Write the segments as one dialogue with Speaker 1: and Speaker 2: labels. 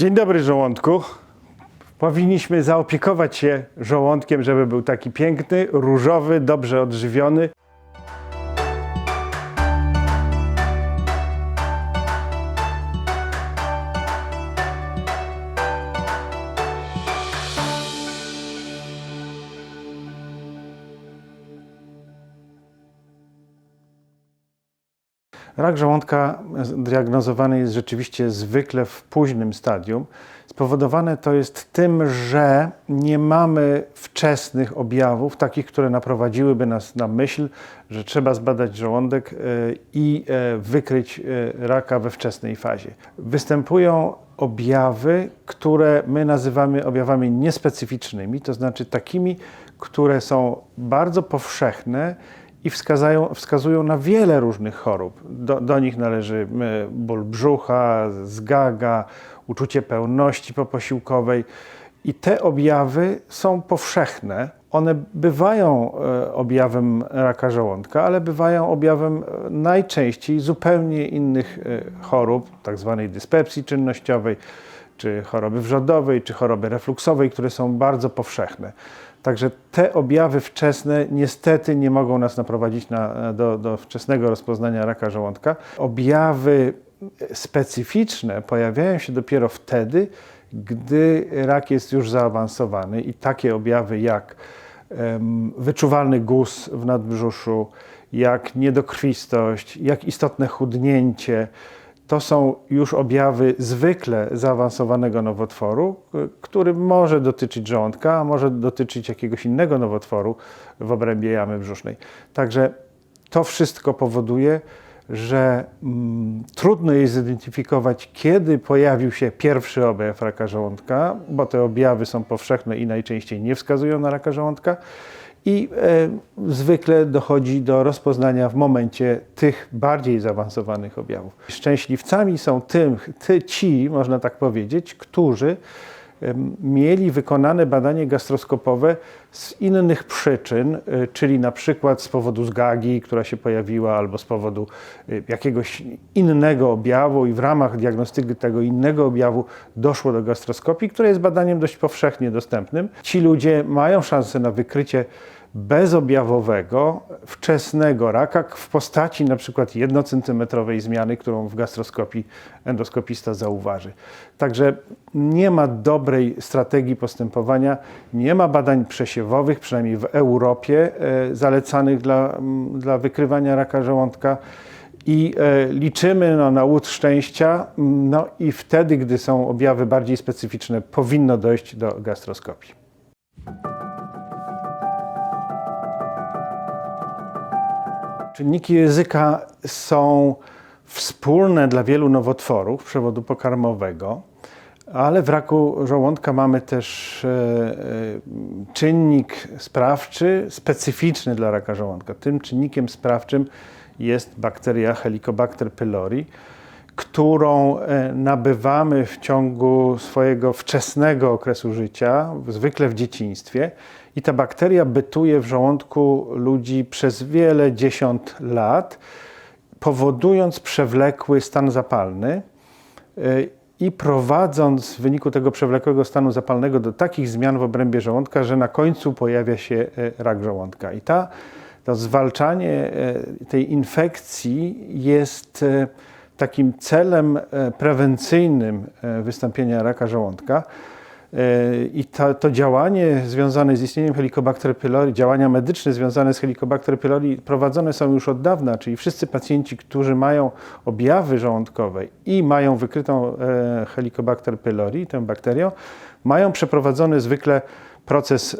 Speaker 1: Dzień dobry, żołądku. Powinniśmy zaopiekować się żołądkiem, żeby był taki piękny, różowy, dobrze odżywiony. Rak żołądka diagnozowany jest rzeczywiście zwykle w późnym stadium. Spowodowane to jest tym, że nie mamy wczesnych objawów, takich, które naprowadziłyby nas na myśl, że trzeba zbadać żołądek e, i e, wykryć e, raka we wczesnej fazie. Występują objawy, które my nazywamy objawami niespecyficznymi, to znaczy takimi, które są bardzo powszechne i wskazają, wskazują na wiele różnych chorób. Do, do nich należy e, ból brzucha, zgaga, uczucie pełności poposiłkowej. I te objawy są powszechne. One bywają e, objawem raka żołądka, ale bywają objawem e, najczęściej zupełnie innych chorób, tak zwanej dyspepsji czynnościowej, czy choroby wrzodowej, czy choroby refluksowej, które są bardzo powszechne. Także te objawy wczesne niestety nie mogą nas naprowadzić na, do, do wczesnego rozpoznania raka żołądka. Objawy specyficzne pojawiają się dopiero wtedy, gdy rak jest już zaawansowany i takie objawy jak wyczuwalny guz w nadbrzuszu, jak niedokrwistość, jak istotne chudnięcie, to są już objawy zwykle zaawansowanego nowotworu, który może dotyczyć żołądka, a może dotyczyć jakiegoś innego nowotworu w obrębie jamy brzusznej. Także to wszystko powoduje, że mm, trudno jest zidentyfikować, kiedy pojawił się pierwszy objaw raka żołądka, bo te objawy są powszechne i najczęściej nie wskazują na raka żołądka i e, zwykle dochodzi do rozpoznania w momencie tych bardziej zaawansowanych objawów. Szczęśliwcami są tym, ty, ci, można tak powiedzieć, którzy mieli wykonane badanie gastroskopowe z innych przyczyn, e, czyli na przykład z powodu zgagi, która się pojawiła, albo z powodu e, jakiegoś innego objawu i w ramach diagnostyki tego innego objawu doszło do gastroskopii, która jest badaniem dość powszechnie dostępnym. Ci ludzie mają szansę na wykrycie bezobjawowego, wczesnego raka w postaci na przykład jednocentymetrowej zmiany, którą w gastroskopii endoskopista zauważy. Także nie ma dobrej strategii postępowania, nie ma badań przesiewowych, przynajmniej w Europie, e, zalecanych dla, dla wykrywania raka żołądka i e, liczymy no, na łód szczęścia, no i wtedy, gdy są objawy bardziej specyficzne, powinno dojść do gastroskopii. Czynniki ryzyka są wspólne dla wielu nowotworów przewodu pokarmowego, ale w raku żołądka mamy też e, e, czynnik sprawczy specyficzny dla raka żołądka. Tym czynnikiem sprawczym jest bakteria Helicobacter pylori, którą e, nabywamy w ciągu swojego wczesnego okresu życia, zwykle w dzieciństwie. I ta bakteria bytuje w żołądku ludzi przez wiele dziesiąt lat, powodując przewlekły stan zapalny e, i prowadząc w wyniku tego przewlekłego stanu zapalnego do takich zmian w obrębie żołądka, że na końcu pojawia się e, rak żołądka. I ta, to zwalczanie tej infekcji jest takim celem prewencyjnym wystąpienia raka żołądka. E, I to, to, działanie związane z istnieniem Helicobacter pylori, działania medyczne związane z Helicobacter pylori prowadzone są już od dawna, czyli wszyscy pacjenci, którzy mają objawy żołądkowe i mają wykrytą Helicobacter pylori, tę bakterię, mają przeprowadzony zwykle proces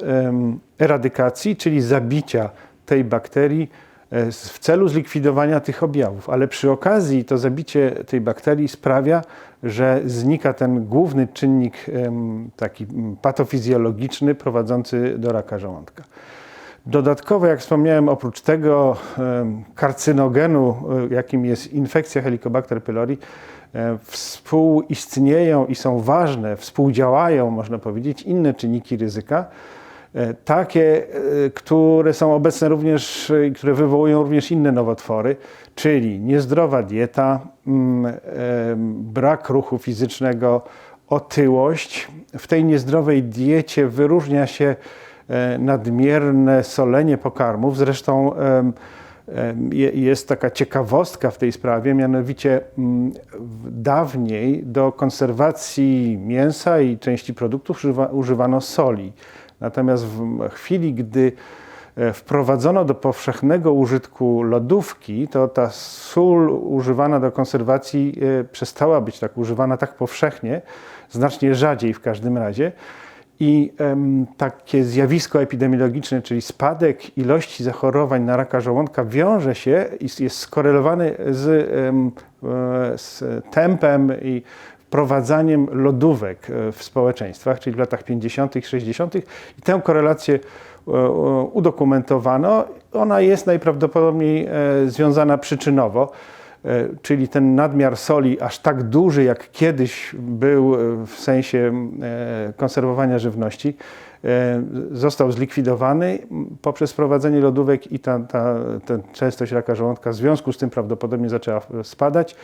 Speaker 1: eradykacji, czyli zabicia tej bakterii E, w celu zlikwidowania tych objawów, ale przy okazji to zabicie tej bakterii sprawia, że znika ten główny czynnik taki patofizjologiczny prowadzący do raka żołądka. Dodatkowo, jak wspomniałem, oprócz tego karcynogenu, e, jakim jest infekcja Helicobacter pylori, e, współistnieją i są ważne, współdziałają, można powiedzieć, inne czynniki ryzyka, takie, e, które są obecne również, e, które wywołują również inne nowotwory, czyli niezdrowa dieta, mm, brak ruchu fizycznego, otyłość. W tej niezdrowej diecie wyróżnia się e, nadmierne solenie pokarmów. Zresztą jest taka ciekawostka w tej sprawie, mianowicie mm, dawniej do konserwacji mięsa i części produktów używa, używano soli. Natomiast w chwili, gdy e, wprowadzono do powszechnego użytku lodówki, to ta sól używana do konserwacji e, przestała być tak używana tak powszechnie, znacznie rzadziej w każdym razie. I takie zjawisko epidemiologiczne, czyli spadek ilości zachorowań na raka żołądka, wiąże się i jest skorelowany z, e, z tempem i wprowadzaniem lodówek e, w społeczeństwach, czyli w latach 50., 60. I tę korelację e, e, udokumentowano. Ona jest najprawdopodobniej związana przyczynowo, czyli ten nadmiar soli aż tak duży, jak kiedyś był w sensie konserwowania żywności, został zlikwidowany poprzez wprowadzenie lodówek i ta, ta, ta częstość raka żołądka w związku z tym prawdopodobnie zaczęła spadać.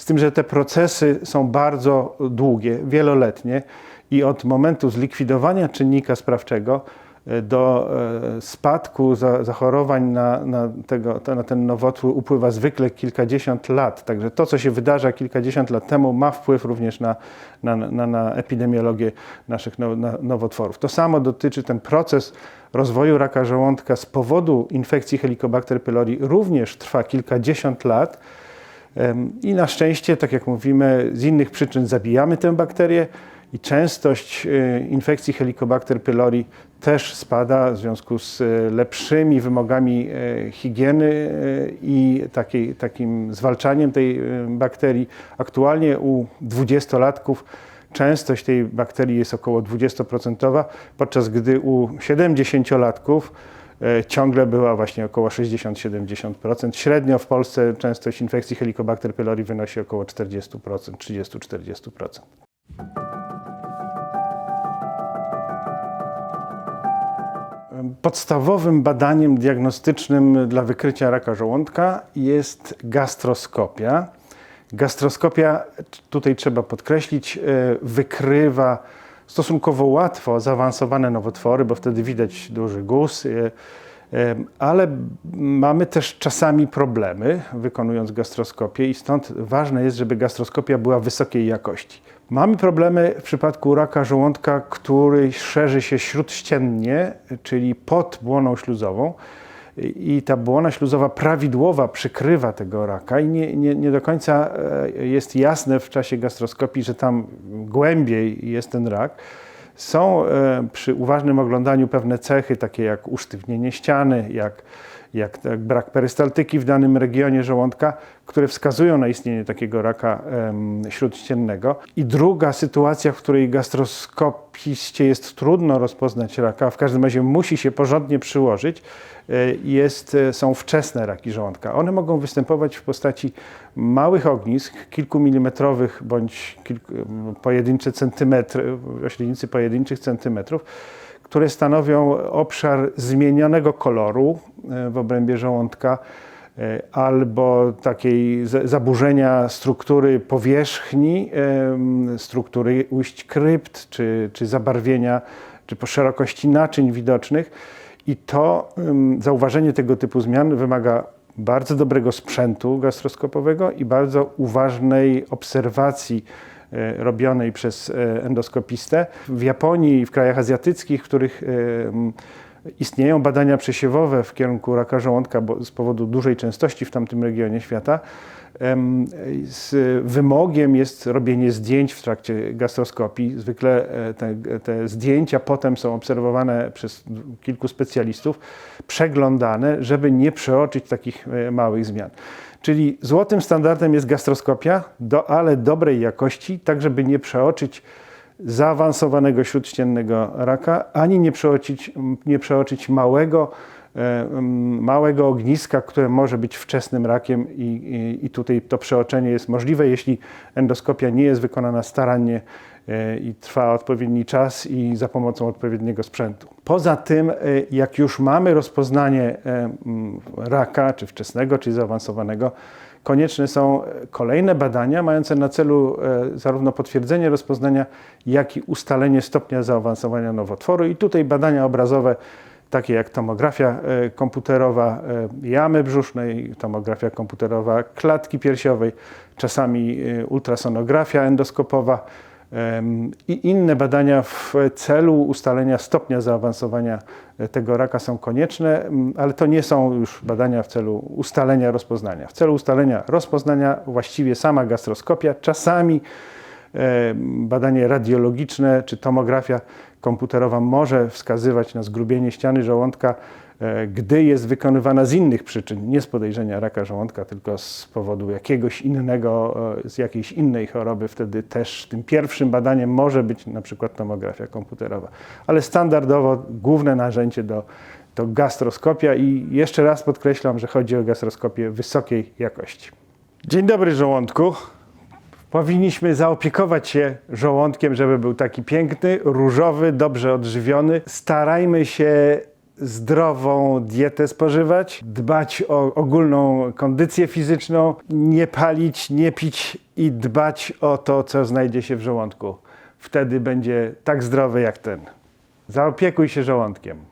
Speaker 1: Z tym, że te procesy są bardzo długie, wieloletnie i od momentu zlikwidowania czynnika sprawczego e, do e, spadku za, zachorowań na, na, tego, na ten nowotwór upływa zwykle kilkadziesiąt lat. Także to, co się wydarza kilkadziesiąt lat temu, ma wpływ również na, na, na, na epidemiologię naszych now, na, nowotworów. To samo dotyczy ten proces rozwoju raka żołądka z powodu infekcji Helicobacter pylori również trwa kilkadziesiąt lat. I na szczęście, tak jak mówimy, z innych przyczyn zabijamy tę bakterię i częstość e, infekcji Helicobacter pylori też spada w związku z e, lepszymi wymogami e, higieny i takiej, takim zwalczaniem tej bakterii. Aktualnie u dwudziestolatków częstość tej bakterii jest około 20%, podczas gdy u 70-latków e, ciągle była właśnie około 60-70%. Średnio w Polsce częstość infekcji Helicobacter pylori wynosi około 40%, 30-40%. Podstawowym badaniem diagnostycznym dla wykrycia raka żołądka jest gastroskopia. Gastroskopia, tutaj trzeba podkreślić, e, wykrywa stosunkowo łatwo zaawansowane nowotwory, bo wtedy widać duży guz, e, e, ale mamy też czasami problemy wykonując gastroskopię i stąd ważne jest, żeby gastroskopia była wysokiej jakości. Mamy problemy w przypadku raka żołądka, który szerzy się śródściennie, czyli pod błoną śluzową i ta błona śluzowa prawidłowa przykrywa tego raka i nie, nie, nie do końca e, jest jasne w czasie gastroskopii, że tam głębiej jest ten rak. Są e, przy uważnym oglądaniu pewne cechy, takie jak usztywnienie ściany, jak, jak, brak perystaltyki w danym regionie żołądka, które wskazują na istnienie takiego raka śródściennego. I druga sytuacja, w której gastroskopiście jest trudno rozpoznać raka, w każdym razie musi się porządnie przyłożyć, e, jest, e, są wczesne raki żołądka. One mogą występować w postaci małych ognisk, kilkumilimetrowych bądź kilku, pojedyncze centymetry, o średnicy pojedynczych centymetrów, które stanowią obszar zmienionego koloru e, w obrębie żołądka e, albo takiej zaburzenia struktury powierzchni, em, struktury ujść krypt, czy, czy zabarwienia, czy po szerokości naczyń widocznych. I to zauważenie tego typu zmian wymaga bardzo dobrego sprzętu gastroskopowego i bardzo uważnej obserwacji e, robionej przez e, endoskopistę. W Japonii i w krajach azjatyckich, w których e, istnieją badania przesiewowe w kierunku raka żołądka z powodu dużej częstości w tamtym regionie świata, z wymogiem jest robienie zdjęć w trakcie gastroskopii. Zwykle e, te, te zdjęcia potem są obserwowane przez kilku specjalistów, przeglądane, żeby nie przeoczyć takich e, małych zmian. Czyli złotym standardem jest gastroskopia, do, ale dobrej jakości, tak żeby nie przeoczyć zaawansowanego śródściennego raka, ani nie przeoczyć, nie przeoczyć małego, e, małego ogniska, które może być wczesnym rakiem i, i, i tutaj to przeoczenie jest możliwe, jeśli endoskopia nie jest wykonana starannie e, i trwa odpowiedni czas i za pomocą odpowiedniego sprzętu. Poza tym, e, jak już mamy rozpoznanie raka, czy wczesnego, czy zaawansowanego, konieczne są kolejne badania mające na celu e, zarówno potwierdzenie rozpoznania, jak i ustalenie stopnia zaawansowania nowotworu. I tutaj badania obrazowe, takie jak tomografia e, komputerowa e, jamy brzusznej, tomografia komputerowa klatki piersiowej, czasami ultrasonografia endoskopowa i inne badania w celu ustalenia stopnia zaawansowania e, tego raka są konieczne, ale to nie są już badania w celu ustalenia rozpoznania. W celu ustalenia rozpoznania właściwie sama gastroskopia, czasami e, badanie radiologiczne czy tomografia komputerowa może wskazywać na zgrubienie ściany żołądka, gdy jest wykonywana z innych przyczyn, nie z podejrzenia raka żołądka, tylko z powodu jakiegoś innego, e, z jakiejś innej choroby. Wtedy też tym pierwszym badaniem może być na przykład tomografia komputerowa. Ale standardowo główne narzędzie do, to gastroskopia i jeszcze raz podkreślam, że chodzi o gastroskopię wysokiej jakości. Dzień dobry żołądku. Powinniśmy zaopiekować się żołądkiem, żeby był taki piękny, różowy, dobrze odżywiony. Starajmy się zdrową dietę spożywać, dbać o ogólną kondycję fizyczną, nie palić, nie pić i dbać o to, co znajdzie się w żołądku. Wtedy będzie tak zdrowy jak ten. Zaopiekuj się żołądkiem.